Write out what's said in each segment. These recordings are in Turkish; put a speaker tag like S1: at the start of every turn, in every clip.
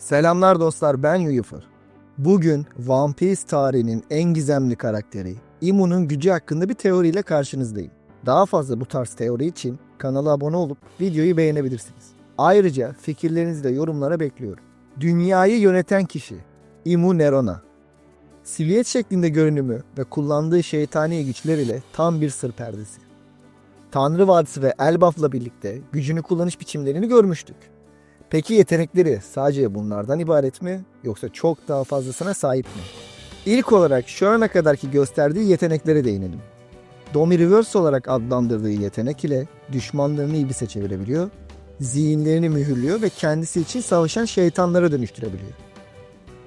S1: Selamlar dostlar ben Yuyufur. Bugün One Piece tarihinin en gizemli karakteri Imu'nun gücü hakkında bir teoriyle karşınızdayım. Daha fazla bu tarz teori için kanala abone olup videoyu beğenebilirsiniz. Ayrıca fikirlerinizi de yorumlara bekliyorum. Dünyayı yöneten kişi Imu Nerona. Silüet şeklinde görünümü ve kullandığı şeytani güçler ile tam bir sır perdesi. Tanrı Vadisi ve Elbaf'la birlikte gücünü kullanış biçimlerini görmüştük. Peki yetenekleri sadece bunlardan ibaret mi yoksa çok daha fazlasına sahip mi? İlk olarak şu ana kadarki gösterdiği yeteneklere değinelim. Domi Reverse olarak adlandırdığı yetenek ile düşmanlarını iblise çevirebiliyor, zihinlerini mühürlüyor ve kendisi için savaşan şeytanlara dönüştürebiliyor.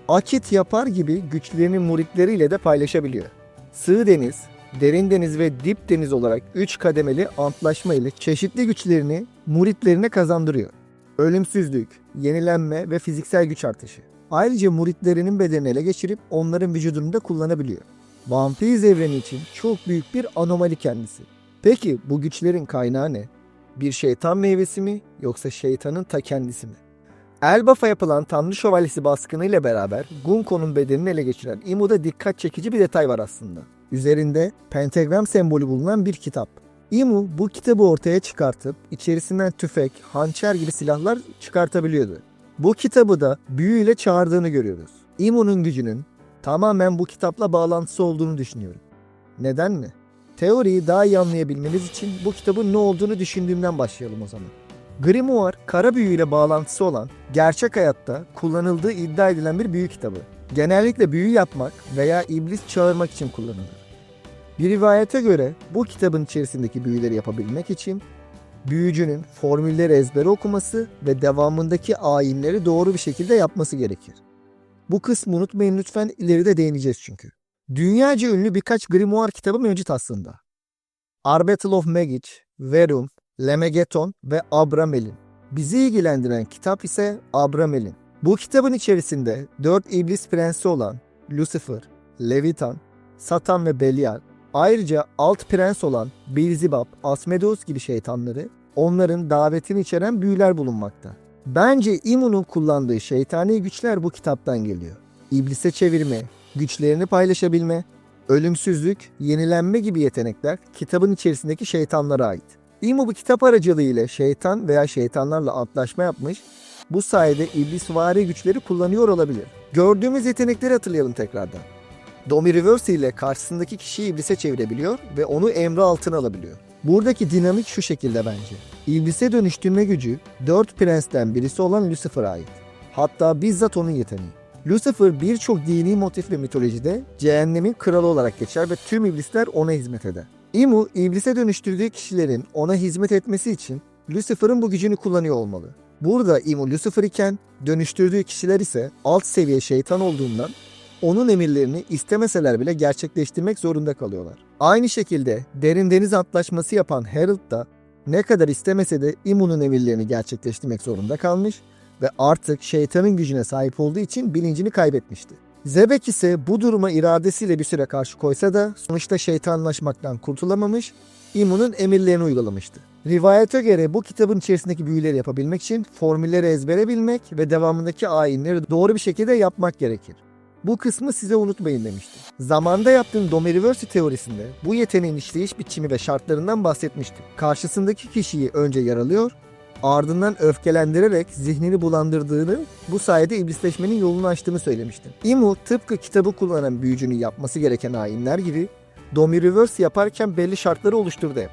S1: Akit yapar gibi güçlerini muritleriyle de paylaşabiliyor. Sığ deniz, derin deniz ve dip deniz olarak 3 kademeli antlaşma ile çeşitli güçlerini muritlerine kazandırıyor. Ölümsüzlük, yenilenme ve fiziksel güç artışı. Ayrıca muritlerinin bedenini ele geçirip onların vücudunu da kullanabiliyor. One evreni için çok büyük bir anomali kendisi. Peki bu güçlerin kaynağı ne? Bir şeytan meyvesi mi yoksa şeytanın ta kendisi mi? Elbaf'a yapılan Tanrı Şövalyesi baskınıyla beraber Gunko'nun bedenini ele geçiren Imu'da dikkat çekici bir detay var aslında. Üzerinde pentagram sembolü bulunan bir kitap. Imu bu kitabı ortaya çıkartıp içerisinden tüfek, hançer gibi silahlar çıkartabiliyordu. Bu kitabı da büyüyle çağırdığını görüyoruz. Imu'nun gücünün tamamen bu kitapla bağlantısı olduğunu düşünüyorum. Neden mi? Teoriyi daha iyi anlayabilmeniz için bu kitabın ne olduğunu düşündüğümden başlayalım o zaman. Grimoire, kara büyüyle bağlantısı olan, gerçek hayatta kullanıldığı iddia edilen bir büyü kitabı. Genellikle büyü yapmak veya iblis çağırmak için kullanılır. Bir rivayete göre bu kitabın içerisindeki büyüleri yapabilmek için büyücünün formülleri ezbere okuması ve devamındaki ayinleri doğru bir şekilde yapması gerekir. Bu kısmı unutmayın lütfen ileride değineceğiz çünkü. Dünyaca ünlü birkaç grimoire kitabı mevcut aslında. Arbettle of Magic, Verum, Lemegeton ve Abramelin. Bizi ilgilendiren kitap ise Abramelin. Bu kitabın içerisinde dört iblis prensi olan Lucifer, Levitan, Satan ve Belial, ayrıca alt prens olan Beelzebub, Asmodeus gibi şeytanları, onların davetini içeren büyüler bulunmakta. Bence Imu'nun kullandığı şeytani güçler bu kitaptan geliyor. İblise çevirme, güçlerini paylaşabilme, ölümsüzlük, yenilenme gibi yetenekler kitabın içerisindeki şeytanlara ait. Imu bu kitap aracılığıyla şeytan veya şeytanlarla antlaşma yapmış, bu sayede iblisvari güçleri kullanıyor olabilir. Gördüğümüz yetenekleri hatırlayalım tekrardan. Domi Reverse ile karşısındaki kişiyi iblise çevirebiliyor ve onu emri altına alabiliyor. Buradaki dinamik şu şekilde bence. İblise dönüştürme gücü dört prensten birisi olan Lucifer'a ait. Hatta bizzat onun yeteneği. Lucifer birçok dini motif ve mitolojide cehennemin kralı olarak geçer ve tüm iblisler ona hizmet eder. Imu, iblise dönüştürdüğü kişilerin ona hizmet etmesi için Lucifer'ın bu gücünü kullanıyor olmalı. Burada Imu Lucifer iken dönüştürdüğü kişiler ise alt seviye şeytan olduğundan onun emirlerini istemeseler bile gerçekleştirmek zorunda kalıyorlar. Aynı şekilde derin deniz antlaşması yapan Harold da ne kadar istemese de Imu'nun emirlerini gerçekleştirmek zorunda kalmış ve artık şeytanın gücüne sahip olduğu için bilincini kaybetmişti. Zebek ise bu duruma iradesiyle bir süre karşı koysa da sonuçta şeytanlaşmaktan kurtulamamış, Imu'nun emirlerini uygulamıştı. Rivayete göre bu kitabın içerisindeki büyüleri yapabilmek için formülleri ezbere bilmek ve devamındaki ayinleri doğru bir şekilde yapmak gerekir. Bu kısmı size unutmayın demiştim. Zamanda yaptığım Domeriverse teorisinde bu yeteneğin işleyiş biçimi ve şartlarından bahsetmiştim. Karşısındaki kişiyi önce yaralıyor, ardından öfkelendirerek zihnini bulandırdığını, bu sayede iblisleşmenin yolunu açtığını söylemiştim. Imu tıpkı kitabı kullanan büyücünün yapması gereken ayinler gibi Domeriverse yaparken belli şartları oluşturdu hep.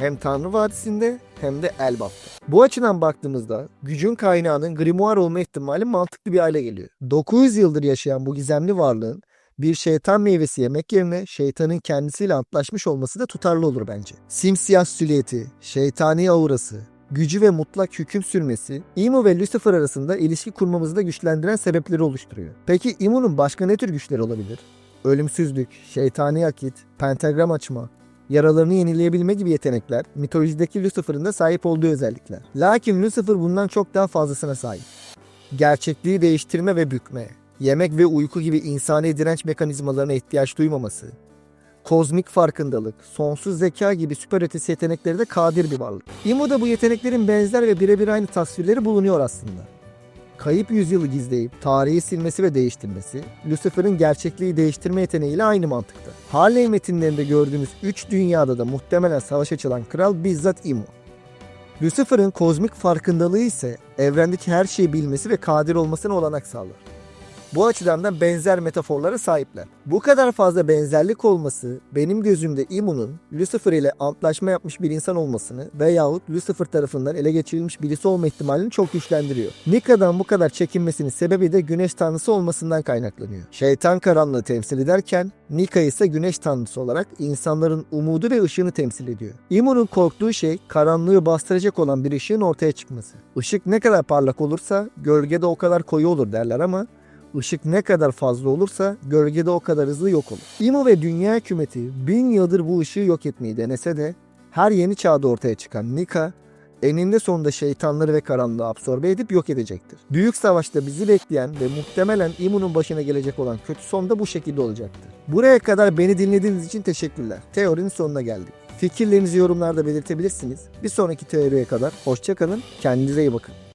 S1: Hem Tanrı Vadisi'nde hem de Elbaf'ta. Bu açıdan baktığımızda gücün kaynağının grimoire olma ihtimali mantıklı bir hale geliyor. 900 yıldır yaşayan bu gizemli varlığın bir şeytan meyvesi yemek yerine şeytanın kendisiyle antlaşmış olması da tutarlı olur bence. Simsiyah süliyeti, şeytani aurası, gücü ve mutlak hüküm sürmesi Imu ve Lucifer arasında ilişki kurmamızı da güçlendiren sebepleri oluşturuyor. Peki Imu'nun başka ne tür güçleri olabilir? Ölümsüzlük, şeytani akit, pentagram açma, yaralarını yenileyebilme gibi yetenekler mitolojideki Lucifer'ın da sahip olduğu özellikler. Lakin Lucifer bundan çok daha fazlasına sahip. Gerçekliği değiştirme ve bükme, yemek ve uyku gibi insani direnç mekanizmalarına ihtiyaç duymaması, kozmik farkındalık, sonsuz zeka gibi süper ötesi yetenekleri de kadir bir varlık. Imu'da bu yeteneklerin benzer ve birebir aynı tasvirleri bulunuyor aslında. Kayıp yüzyılı gizleyip tarihi silmesi ve değiştirmesi, Lucifer'ın gerçekliği değiştirme yeteneğiyle aynı mantıkta. Harley metinlerinde gördüğümüz 3 dünyada da muhtemelen savaş açılan kral bizzat Imo. Lucifer'ın kozmik farkındalığı ise evrendeki her şeyi bilmesi ve kadir olmasına olanak sağlar. Bu açıdan da benzer metaforlara sahipler. Bu kadar fazla benzerlik olması benim gözümde Imu'nun Lucifer ile antlaşma yapmış bir insan olmasını veyahut Lucifer tarafından ele geçirilmiş birisi olma ihtimalini çok güçlendiriyor. Nika'dan bu kadar çekinmesinin sebebi de güneş tanrısı olmasından kaynaklanıyor. Şeytan karanlığı temsil ederken Nika ise güneş tanrısı olarak insanların umudu ve ışığını temsil ediyor. Imu'nun korktuğu şey karanlığı bastıracak olan bir ışığın ortaya çıkması. Işık ne kadar parlak olursa gölgede o kadar koyu olur derler ama Işık ne kadar fazla olursa gölgede o kadar hızlı yok olur. İmo ve dünya hükümeti bin yıldır bu ışığı yok etmeyi denese de her yeni çağda ortaya çıkan Nika eninde sonunda şeytanları ve karanlığı absorbe edip yok edecektir. Büyük savaşta bizi bekleyen ve muhtemelen İmo'nun başına gelecek olan kötü son da bu şekilde olacaktır. Buraya kadar beni dinlediğiniz için teşekkürler. Teorinin sonuna geldik. Fikirlerinizi yorumlarda belirtebilirsiniz. Bir sonraki teoriye kadar hoşçakalın, kendinize iyi bakın.